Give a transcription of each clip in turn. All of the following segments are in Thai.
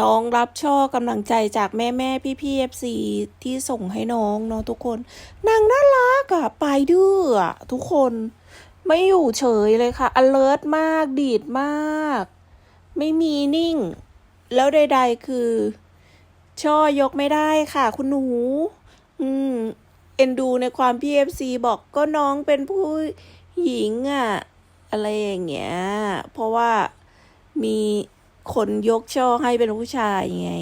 น้องรับช่อกำลังใจจากแม่แม่พี่พี่เอฟซีที่ส่งให้น้องเนาะทุกคน นางน่ารักอะไปดื้ออะทุกคนไม่อยู่เฉยเลยค่ะ alert มากดีดมาก ไม่มีนิ่ง แล้วใด ๆ คือ ช่อยกไม่ได้ค่ะ คุณหนู อืม เอ็นดูในความพี่เอฟซีบอกก็น้องเป็นผู้หญิงอะอะไรอย่างเงี้ย เพราะว่ามี คนยกช่อให้เป็นผู้ชายไง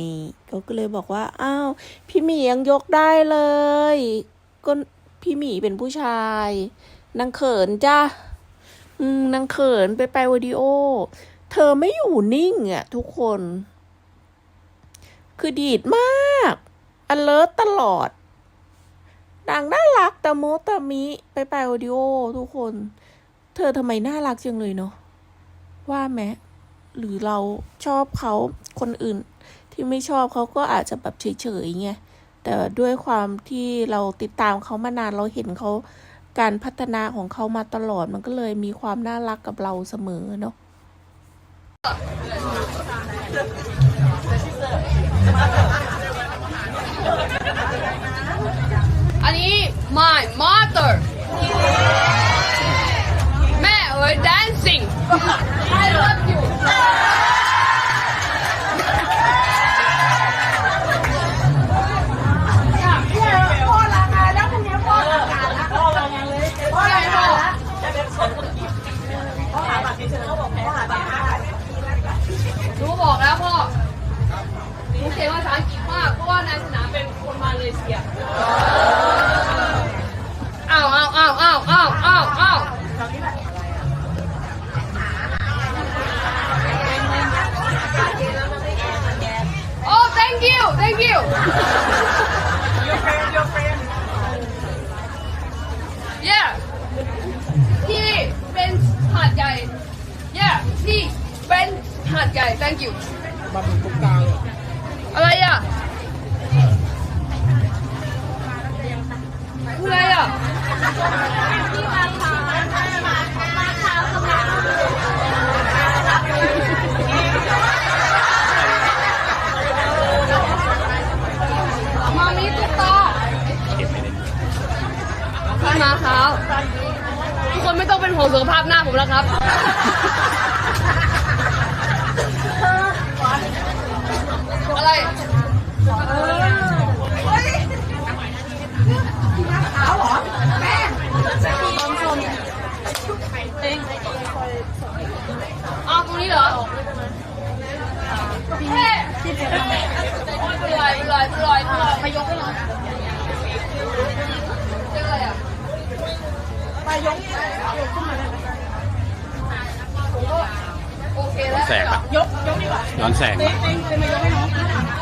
เขาก็เลยบอกว่าอ้าวพี่หมียังยกได้เลย ก็พี่หมีเป็นผู้ชายนางเขินจ้าอืมนางเขินไปไปวิดีโอ เธอไม่อยู่นิ่งอะทุกคน คือดีดมาก alert ตลอดนางน่ารักตะโมตะมิไปไปโอดิโอ ทุกคน เธอทำไมน่ารักจังเลยเนาะว่าไหม หรือเราชอบเขาคนอื่น ที่ไม่ชอบเขาก็อาจจะแบบเฉยๆไงแต่ด้วยความที่เราติดตามเขามานานเราเห็นเขาการพัฒนาของเขามาตลอดมันก็เลยมีความน่ารักกับเราเสมอเนาะอันนี้ my mother แม่เอ๋ย dancing าวอ้าวอ้าวอ้าวอ้าวอ้าวโอ้ thank you thank you yeah ที่เป็นหาดใหญ่ yeah ที่เป็นหาดใหญ่ thank you อะไร ห่วงสุขภาพหน้าผมแล้วครับ อะไรเอาตรงนี้เหรอเฮ้เป็นไรเป็นไรเป็นไรเป็นไรไปยกให้หน่อยเป็นอะไรอะ ไปยกขึ้นมาได้ไหมผมก็โอเคแล้วแสงปะยกยกดีกว่าย้อนแสงเต็ปะงเต็งเต็งมายกให้น้อง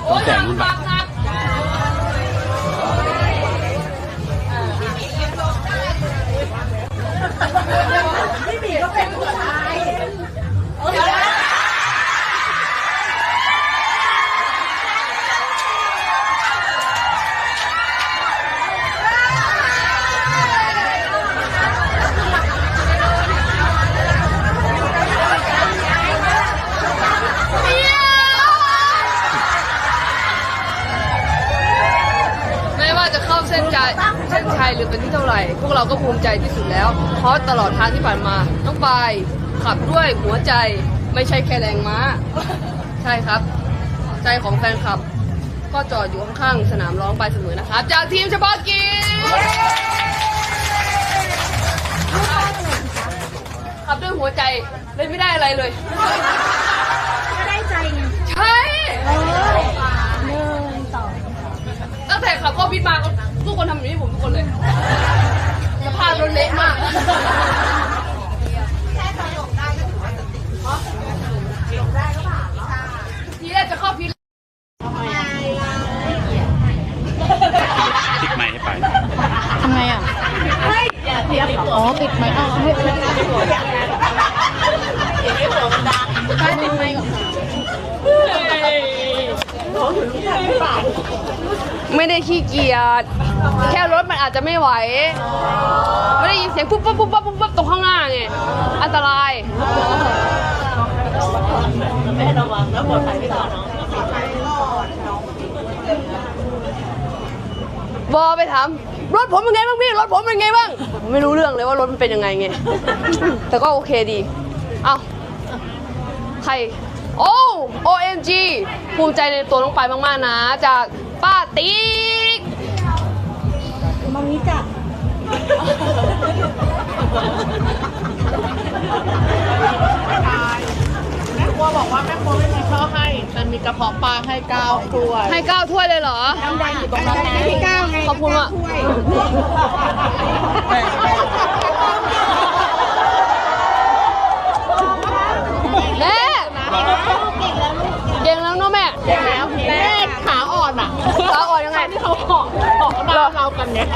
ย้อนแสงนู่นปะ หรือเป็นที่เท่าไหร่ พวกเราก็ภูมิใจที่สุดแล้ว เพราะตลอดทางที่ผ่านมาน้องปายขับด้วยหัวใจไม่ใช่แค่แรงม้า ใช่ครับ ใจของแฟนคลับ ก็จอดอยู่ข้างๆสนามร้องไปเสมอนะครับ จากทีมเฉพาะกิจขับด้วยหัวใจเลยไม่ได้อะไรเลยก็ได้ใจไงใช่เออหนึ่งสองตั้งแต่ขับเข้าพิษมาก็ ทุกคนทำแบบนี้ให้ผมทุกคนเลยสภาพรถเละมากทีแรกจะเข้าพิษติดไม้ให้ไป ทำไงอะ อ๋อติดไหมอ๋อให้ให้ ไม่ได้ขี้เกียจแค่รถมันอาจจะไม่ไหว ไม่ได้ยินเสียงปุ๊บปุ๊บปุ๊บปุ๊บปุ๊บตรงข้างหน้าไงอันตรายแม่ระวังแล้วปลอดภัยไม่ต่อเนาะบอไปถามรถผมเป็นไงบ้างพี่รถผมเป็นไงบ้าง ไม่รู้เรื่องเลยว่ารถมันเป็นยังไงไง แต่ก็โอเคดี เอาใคร โอ้ OMG ภูมิใจในตัวน้องปมาก ๆ นะ จาก ป้าติ๊กมังนี้จ้ะแม่ครัวบอกว่าแม่ครัวไม่มีข้าวให้แต่มีกระเพาะปลาให้เก้าถ้วยให้เก้าถ้วยเลยเหรอแดงอยู่ตรงนั้นนะพี่ก้าวไงขอบคุณอะแม่เก่งแล้วเนาะแม่ แล้วแม่ขาอ่อนอะ ขาอ่อนยังไง ที่เขาเหาะ เหาะหน้าเรากันเนี่ย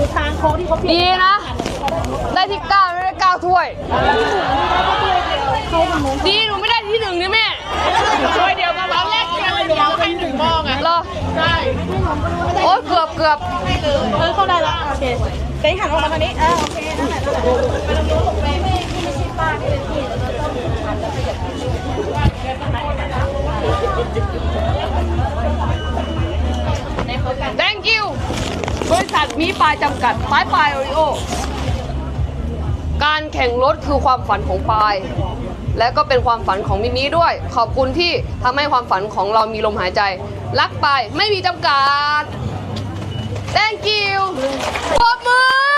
มีทางโค้งที่เขาดีนะ ได้ที่เก้าไม่ได้เก้าถ้วย ดีหนูไม่ได้ที่หนึ่งนี่แม่ถ้วยเดียวกันตอนแรกแกเลยเดียวให้หนึ่งหม้อไงเหรอใช่โอ๊ยเกือบเกือบเออเข้าได้แล้วโอเคเต้หันออกมาทางนี้เออโอเคนั่นแหละนั่นแหละ thank มีปลายจำกัดปลายปลายโอริโอ การแข่งรถคือความฝันของปลาย และก็เป็นความฝันของมิมิด้วย ขอบคุณที่ทำให้ความฝันของเรามีลมหายใจ รักปายไม่มีจำกัด thank you ปรบมือ